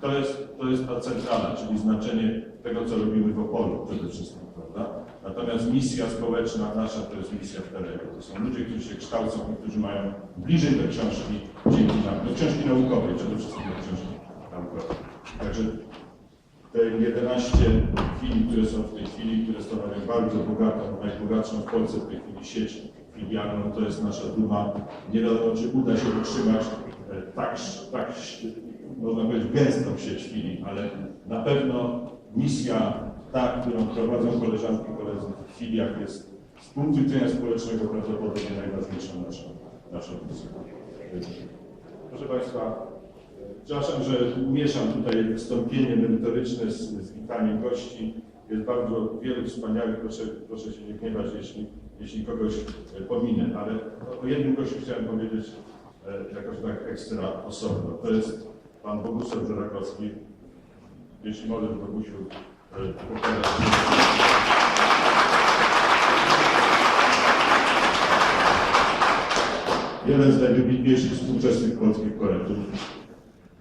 to jest, to jest ta centrala, czyli znaczenie tego, co robimy w Opolu przede wszystkim, prawda? Natomiast misja społeczna nasza to jest misja w terenie. To są ludzie, którzy się kształcą i którzy mają bliżej do książki dzięki nam, do książki naukowej, przede wszystkim do książki naukowej. Także te 11 filii, które są w tej chwili, które stanowią bardzo bogatą, najbogatszą w Polsce w tej chwili sieć filialną, to jest nasza duma. Nie wiadomo, czy uda się utrzymać e, tak, tak można powiedzieć, gęstą sieć filii, ale na pewno misja ta, którą prowadzą koleżanki i koledzy w filiach jest z punktu widzenia społecznego prawdopodobnie najważniejszą naszą, naszą misją. Proszę Państwa, Przepraszam, że mieszam tutaj wystąpienie merytoryczne z, z witaniem gości. Jest bardzo wielu wspaniałych, proszę, proszę się nie gniewać, jeśli, jeśli kogoś e, pominę, ale o jednym gościu chciałem powiedzieć e, jakoś tak ekstra osobno. To jest pan Bogusław Żerakowski. Jeśli możesz, Bogusiu, pokazać. Jeden z najwybitniejszych współczesnych polskich poetów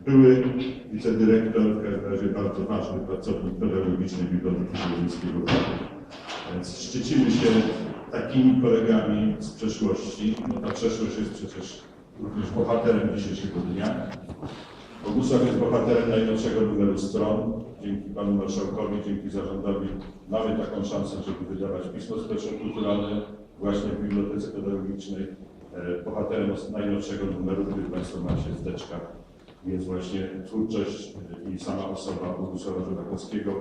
były wicedyrektor, w każdym razie bardzo ważny pracownik pedagogicznej Biblioteki Wojewódzkiego Więc szczycimy się takimi kolegami z przeszłości. No, ta przeszłość jest przecież również bohaterem dzisiejszego dnia. Bogusław jest bohaterem najnowszego numeru stron. Dzięki panu marszałkowi, dzięki zarządowi mamy taką szansę, żeby wydawać pismo społeczno-kulturalne właśnie w Bibliotece Pedagogicznej. E, Bohaterem najnowszego numeru, który Państwo macie zdeczka jest właśnie twórczość i sama osoba Bogusława Żurakowskiego.